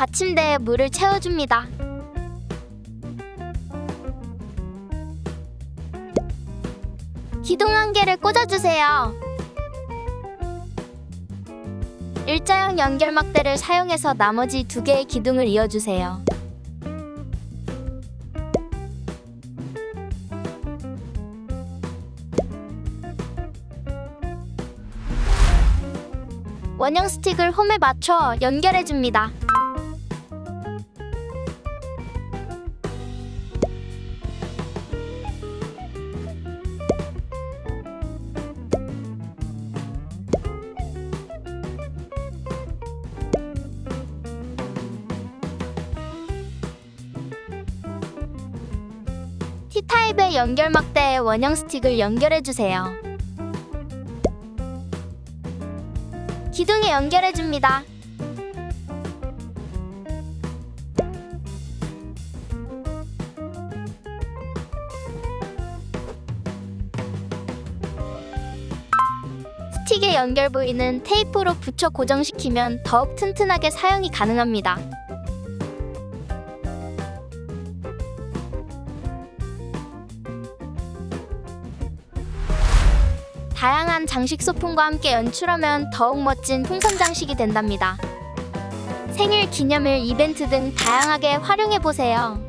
받침대에 물을 채워줍니다. 기둥 한 개를 꽂아주세요. 일자형 연결 막대를 사용해서 나머지 두 개의 기둥을 이어주세요. 원형 스틱을 홈에 맞춰 연결해줍니다. T타입의 연결 막대에 원형 스틱을 연결해주세요. 기둥에 연결해줍니다. 스틱의 연결 부위는 테이프로 붙여 고정시키면 더욱 튼튼하게 사용이 가능합니다. 다양한 장식 소품과 함께 연출하면 더욱 멋진 풍선 장식이 된답니다. 생일 기념일 이벤트 등 다양하게 활용해 보세요.